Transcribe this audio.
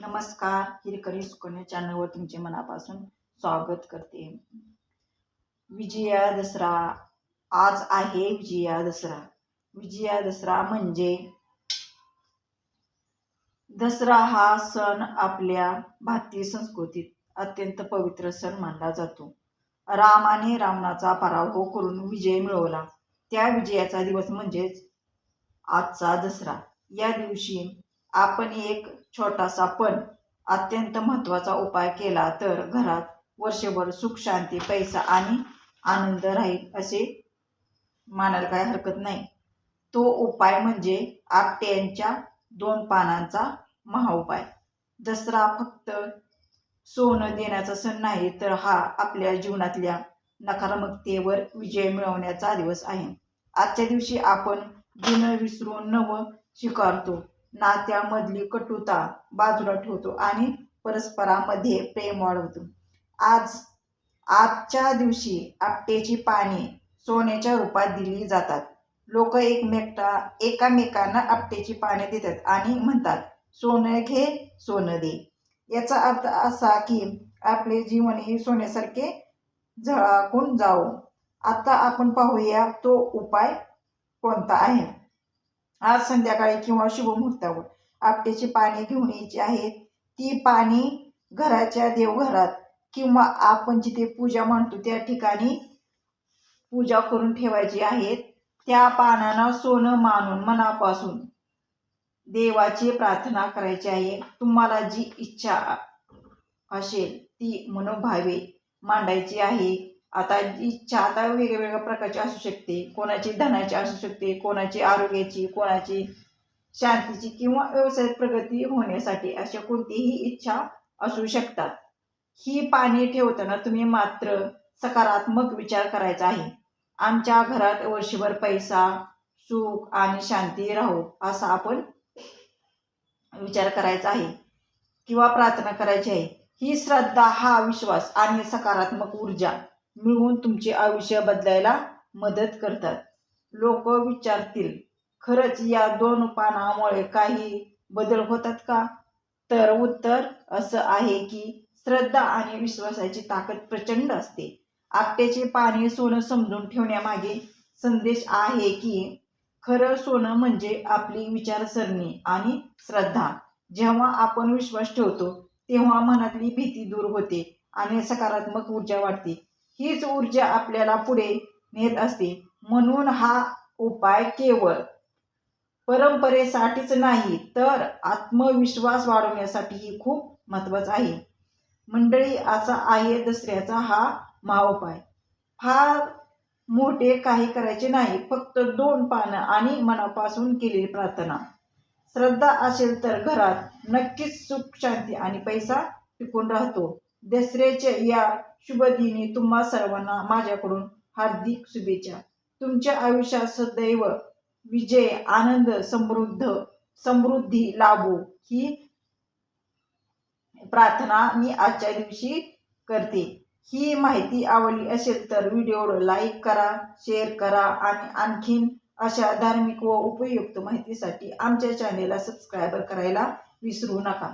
नमस्कार हिरकरी सुकन्या चॅनलवर तुमचे मनापासून स्वागत करते. विजया दसरा आज आहे विजया दसरा. विजया दसरा म्हणजे दसरा हा सण आपल्या भारतीय संस्कृतीत अत्यंत पवित्र सण मानला जातो. रामाने रावणाचा पराभव करून विजय मिळवला. त्या विजयाचा दिवस म्हणजेच आजचा दसरा. या दिवशी आपण एक छोटासा पण अत्यंत महत्त्वाचा उपाय केला तर घरात वर्षभर सुख शांती पैसा आणि आनंद राहील असे मानायला काही हरकत नाही. तो उपाय म्हणजे आपट्यांच्या दोन पानांचा महाउपाय. दसरा फक्त सोनं देण्याचा सण नाही तर हा आपल्या जीवनातल्या नकारात्मकतेवर विजय मिळवण्याचा दिवस आहे. आजच्या दिवशी आपण दिन विसरून नवं स्वीकारतो. नात्यामधली कटुता बाजूला ठेवतो आणि परस्परामध्ये प्रेम वाढवतो. आज आजच्या दिवशी आपटेची पाने सोन्याच्या रूपात दिली जातात. लोक एकमेकटा एकामेकांना आपटेची पाने देतात आणि म्हणतात सोनं घे सोनं दे. याचा अर्थ असा की आपले जीवन हे सोन्यासारखे झळाकून जाऊ आता आपण पाहूया तो उपाय कोणता आहे? आज संध्याकाळी किंवा शुभ मुहूर्तावर आपटेची पाने घेऊन यायची आहेत. ती पाने घराच्या देवघरात किंवा आपण जिथे पूजा मांडतो त्या ठिकाणी पूजा करून ठेवायची आहेत. त्या पानांना सोनं मानून मनापासून देवाची प्रार्थना करायची आहे. तुम्हाला जी इच्छा असेल ती मनोभावे मांडायची आहे. आता इच्छा आता वेगवेगळ्या प्रकारची असू शकते. कोणाची धनाची असू शकते कोणाची आरोग्याची कोणाची शांतीची किंवा व्यवसायात प्रगती होण्यासाठी अशा कोणतीही इच्छा असू शकतात. ही पाणी ठेवताना तुम्ही मात्र सकारात्मक विचार करायचा आहे. आमच्या घरात वर्षभर पैसा सुख आणि शांती राहो असा आपण विचार करायचा आहे किंवा प्रार्थना करायची आहे. ही श्रद्धा हा विश्वास आणि सकारात्मक ऊर्जा मिळवून तुमचे आयुष्य बदलायला मदत करतात. लोक विचारतील खरंच या दोन पानामुळे काही बदल होतात का? तर उत्तर असं आहे की श्रद्धा आणि विश्वासाची ताकद प्रचंड असते. आपट्याचे पाणी सोनं समजून ठेवण्यामागे संदेश आहे की खरं सोनं म्हणजे आपली विचारसरणी आणि श्रद्धा. जेव्हा आपण विश्वास ठेवतो तेव्हा मनातली भीती दूर होते आणि सकारात्मक ऊर्जा वाढते. हीच ऊर्जा आपल्याला पुढे नेत असते. म्हणून हा उपाय केवळ परंपरेसाठीच नाही तर आत्मविश्वास वाढवण्यासाठीही खूप महत्त्वाचा आहे. मंडळी असा आहे दसऱ्याचा हा महाउपाय फार मोठे काही करायचे नाही फक्त दोन पानं आणि मनापासून केलेली प्रार्थना. श्रद्धा असेल तर घरात नक्कीच सुख शांती आणि पैसा टिकून राहतो. दसऱ्याच्या या शुभ दिनी तुम्हा सर्वांना माझ्याकडून हार्दिक शुभेच्छा. तुमच्या आयुष्यात सदैव विजय आनंद समृद्ध समृद्धी लाभो ही प्रार्थना मी आजच्या दिवशी करते. ही माहिती आवडली असेल तर व्हिडिओ लाईक करा शेअर करा आणि आणखीन अशा धार्मिक व उपयुक्त माहितीसाठी आमच्या चॅनेलला सबस्क्राईबर करायला विसरू नका.